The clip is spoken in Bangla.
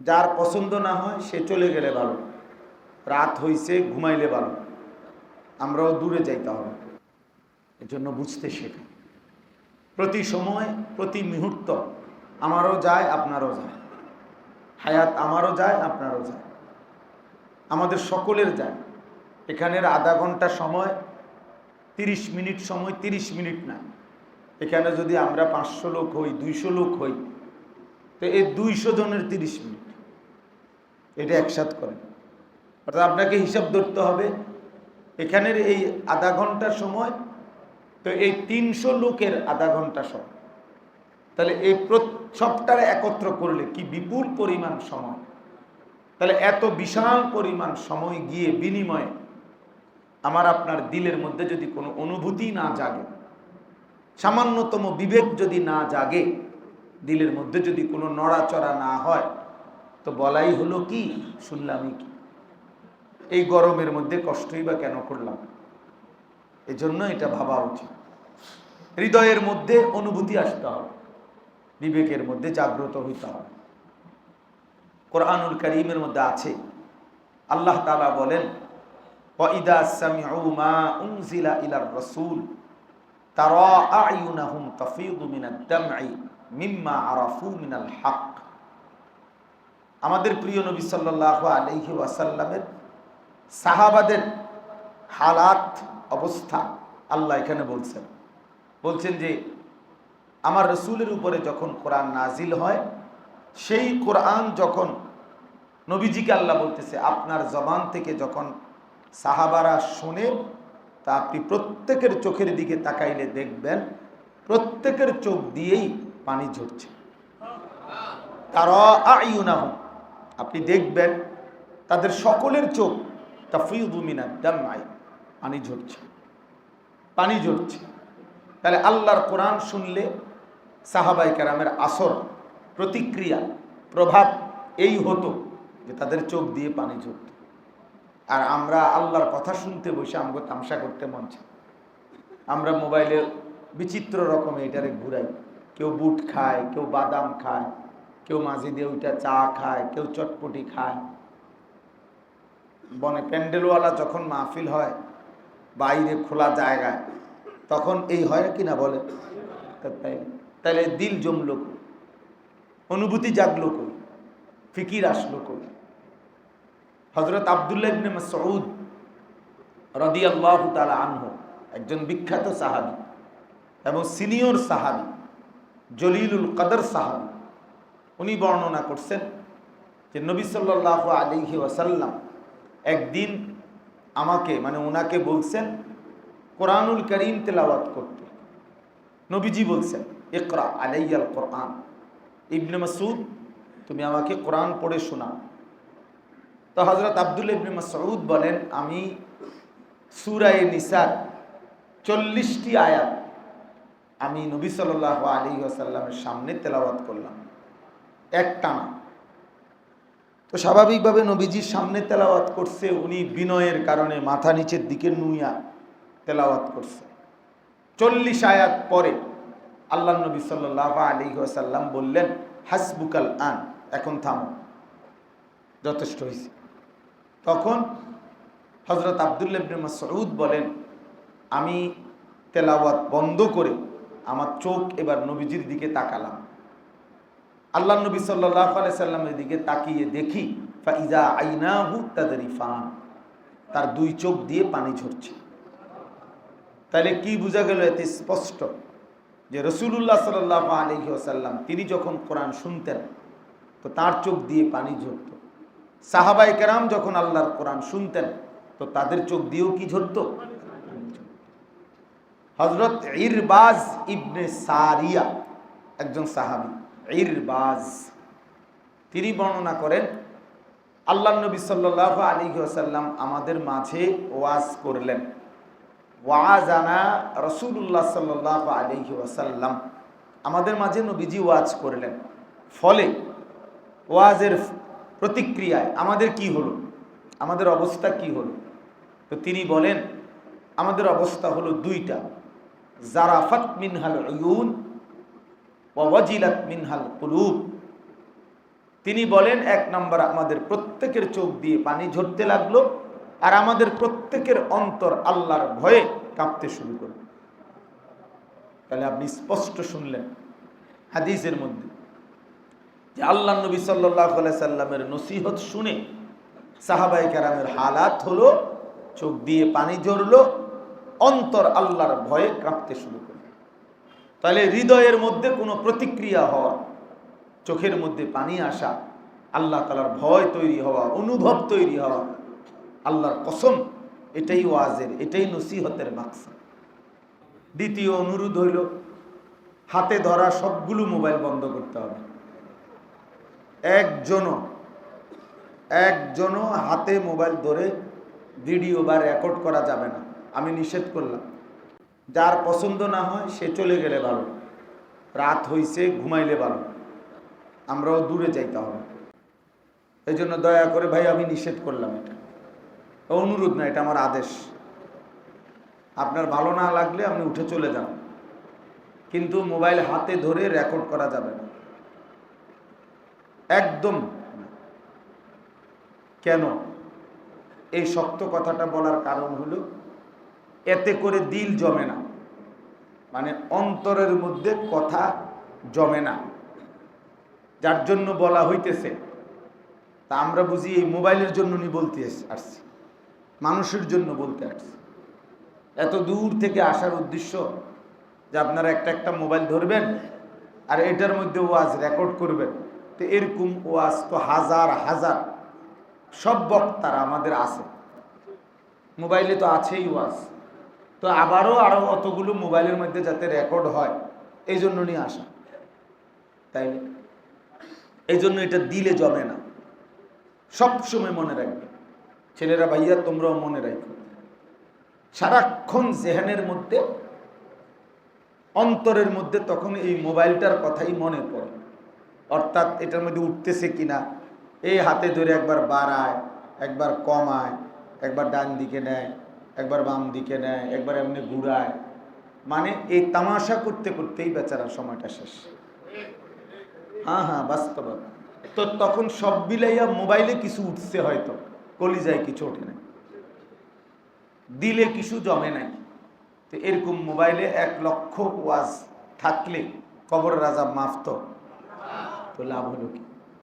যার পছন্দ না হয় সে চলে গেলে ভালো। রাত হইছে, ঘুমাইলে ভালো। আমরাও দূরে যাইতে হবে। এজন্য বুঝতে শেখা। প্রতি সময়, প্রতি মুহূর্ত আমারও যায়, আপনারও যায়। হায়াত আমারও যায়, আপনারও যায়। আমাদের সকলের যায়। এখানের আধা ঘণ্টা সময়, তিরিশ মিনিট সময়, তিরিশ মিনিট না। এখানে যদি আমরা পাঁচশো লোক হই, দুইশো লোক হই, তো এই দুইশো জনের তিরিশ মিনিট। এটা একসাথ করেন অর্থাৎ আপনাকে হিসাব ধরতে হবে, এখানের এই আধা ঘণ্টার সময়, তো এই তিনশো লোকের আধা ঘণ্টা সময় তাহলে এই সবটারে একত্র করলে কি বিপুল পরিমাণ সময়? তাহলে এত বিশাল পরিমাণ সময় গিয়ে বিনিময়ে আমার আপনার দিলের মধ্যে যদি কোনো অনুভূতি না জাগে, সামান্যতম বিবেক যদি না জাগে, দিলের মধ্যে যদি কোনো নড়াচড়া না হয় তো বলাই হলো কি শুনলামই কি এই গরমের মধ্যে কষ্টই বা কেন করলাম এই জন্য এটা ভাবা উচিত হৃদয়ের মধ্যে অনুভূতি আসতে হবে বিবেকের মধ্যে জাগ্রত হইতে হবে কোরআনুল করিমের মধ্যে আছে আল্লাহ তালা বলেন وَإِذَا سَمِعُوا مَا أُنزِلَ إِلَى الرَّسُولِ تَرَى أَعْيُنَهُمْ تَفِيضُ مِنَ الدَّمْعِ مِمَّا عَرَفُوا مِنَ الْحَقِّ আমাদের প্রিয় নবী সাল্লাল্লাহু আলাইহি ওয়াসাল্লামের সাহাবাদের হালাত, অবস্থা আল্লাহ এখানে বলছেন। বলছেন যে, আমার রসুলের উপরে যখন কোরআন নাজিল হয়, সেই কোরআন যখন নবীজিকে আল্লাহ বলতেছে, আপনার জবান থেকে যখন সাহাবারা শোনে, তা আপনি প্রত্যেকের চোখের দিকে তাকাইলে দেখবেন, প্রত্যেকের চোখ দিয়েই পানি ঝরছে। তারা আইউনাহু আপনি দেখবেন তাদের সকলের চোখ তাফিউমিনা দামাই পানি ঝরছে। পানি ঝরছে। তাহলে আল্লাহর কোরআন শুনলে সাহাবাই কেরামের আসর, প্রতিক্রিয়া, প্রভাব এই হতো যে তাদের চোখ দিয়ে পানি ঝরত। আর আমরা আল্লাহর কথা শুনতে বসে আমাকে তামসা করতে মন আমরা মোবাইলে বিচিত্র রকমের এটারে ঘুরাই। কেউ বুট খায়, কেউ বাদাম খায়। কেউ মাঝে দিয়ে ওইটা চা খায়, কেউ চটপটি খায়। বনে প্যান্ডেলওয়ালা যখন মাহফিল হয়, বাইরে খোলা জায়গায়, তখন এই হয় কি না বলে? তাহলে দিল জমলো কই? অনুভূতি জাগলো কই? ফিকির আসলো কই? হজরত আবদুল্লাহ ইবনে মাসউদ রাদিয়াল্লাহু তাআলা আনহু, একজন বিখ্যাত সাহাবী এবং সিনিয়র সাহাবী, জলিলুল কদর সাহাবী। উনি বর্ণনা করছেন যে নবী সাল্লাল্লাহু আলাইহি ওয়াসাল্লাম একদিন আমাকে মানে ওনাকে বলছেন, কোরআনুল করিম তেলাওয়াত করতে। নবীজি বলছেন, ইকরা আলাইয়াল কোরআন। ইবনে মাসুদ তুমি আমাকে কোরআন পড়ে শোনাও। তো হজরত আব্দুল ইবনে মাসউদ বলেন, আমি সুরায়ে নিসার চল্লিশটি আয়াত আমি নবী সাল্লাহ আলী আসাল্লামের সামনে তেলাওয়াত করলাম। এক টানা। তো স্বাভাবিকভাবে নবীজির সামনে তেলাওয়াত করছে, উনি বিনয়ের কারণে মাথা নিচের দিকে নুইয়া তেলাওয়াত করছে। চল্লিশ আয়াত পরে আল্লাহ নবী সাল্লাহ আলী আসাল্লাম বললেন, হাসবুকাল আন, এখন থামো। যথেষ্ট হয়েছে। তখন হজরত আবদুল্লাবনে মাসউদ বলেন, আমি তেলাওয়াত বন্ধ করে আমার চোখ এবার নবীজির দিকে তাকালাম। আল্লাহ নবী সাল্লাহ সাল্লামের দিকে তাকিয়ে দেখি, ফাইজা তার দুই চোখ দিয়ে পানি ঝরছে। তাহলে কি বোঝা গেল এতে স্পষ্ট যে রসুল্লাহ সাল্লাহ আলহি আসাল্লাম তিনি যখন কোরআন শুনতেন, তো তার চোখ দিয়ে পানি ঝরত। সাহাবাই কেরাম যখন আল্লাহর কোরআন শুনতেন, তো তাদের চোখ দিয়েও কি ঝরত? হজরত ইরবাজ ইবনে সারিয়া, একজন সাহাবি। ইরবাজ। তিনি বর্ণনা করেন, আল্লাহ নবী সাল্লাহ আলী আসাল্লাম আমাদের মাঝে ওয়াজ করলেন। ওয়াজ ওয়াজানা রসুল্লাহ সাল্লাহ আলহি ওয়াসাল্লাম আমাদের মাঝে নবীজি ওয়াজ করলেন। ফলে ওয়াজের প্রতিক্রিয়ায় আমাদের কি হলো? আমাদের অবস্থা কি হলো? তো তিনি বলেন, আমাদের অবস্থা হলো দুইটা। জারাফাত মিনহাল ওয়াজিলাত মিনহাল কুলুব। তিনি বলেন, এক নম্বর, আমাদের প্রত্যেকের চোখ দিয়ে পানি ঝরতে লাগল আর আমাদের প্রত্যেকের অন্তর আল্লাহর ভয়ে কাঁপতে শুরু করল। তাহলে আপনি স্পষ্ট শুনলেন হাদিসের মধ্যে যে আল্লাহ নবী সাল্লাহ সাল্লামের নসিহত শুনে সাহাবাই কেরামের হালাত হলো, চোখ দিয়ে পানি ঝরলো, অন্তর আল্লাহর ভয়ে কাঁপতে শুরু করল। তাহলে হৃদয়ের মধ্যে কোনো প্রতিক্রিয়া হওয়া, চোখের মধ্যে পানি আসা, আল্লাহ তালার ভয় তৈরি হওয়া, অনুভব তৈরি হওয়া, আল্লাহর কসম, এটাই ওয়াজের, এটাই নসিহতের মাকসা দ্বিতীয় অনুরোধ হইল, হাতে ধরা সবগুলো মোবাইল বন্ধ করতে হবে। একজনও একজনও হাতে মোবাইল ধরে ভিডিও বা রেকর্ড করা যাবে না। আমি নিষেধ করলাম। যার পছন্দ না হয় সে চলে গেলে ভালো। রাত হইছে, ঘুমাইলে ভালো। আমরাও দূরে যাইতে হবে। এই জন্য দয়া করে, ভাই, আমি নিষেধ করলাম এটা। অনুরোধ না, এটা আমার আদেশ। আপনার ভালো না লাগলে আপনি উঠে চলে যান। কিন্তু মোবাইল হাতে ধরে রেকর্ড করা যাবে না। একদম কেন? এই শক্ত কথাটা বলার কারণ হলো এতে করে দিল জমে না। মানে অন্তরের মধ্যে কথা জমে না। যার জন্য বলা হইতেছে, তা আমরা বুঝি এই মোবাইলের জন্য নি বলতে আসছি। মানুষের জন্য বলতে আসছি। এত দূর থেকে আসার উদ্দেশ্য যে আপনারা একটা একটা মোবাইল ধরবেন আর এটার মধ্যে ওয়াজ রেকর্ড করবেন। তো এরকম ওয়াজ তো হাজার হাজার। সব বক্তারা আমাদের আছে। মোবাইলে তো আছেই ওয়াজ। তো আবারও আরও অতগুলো মোবাইলের মধ্যে যাতে রেকর্ড হয় এই জন্য নিয়ে আসা। তাই? এই জন্য এটা দিলে জমে না। সব সময় মনে রাখবে। ছেলেরা, ভাইয়া, তোমরাও মনে রাখবে সারাক্ষণ জেহানের মধ্যে, অন্তরের মধ্যে তখন এই মোবাইলটার কথাই মনে পড়ে। অর্থাৎ এটার মধ্যে উঠতেছে কিনা এই হাতে ধরে একবার বাড়ায়, একবার কমায়, একবার ডান দিকে নেয় একবার বাম দিকে নেয়, একবার এমনি ঘুরায়। মানে এই তামাশা করতে করতেই বেচারা সময়টা শেষ। হ্যাঁ হ্যাঁ বাস্তব। তো তখন সব বিলাইয়া মোবাইলে কিছু উঠছে হয়তো, কলিজায় কিছু ওঠে নাই। দিলে কিছু জমে নাই। তো এরকম মোবাইলে এক লক্ষ ওয়াজ থাকলে কবর রাজা মাফ তো তো লাভ হলো কি?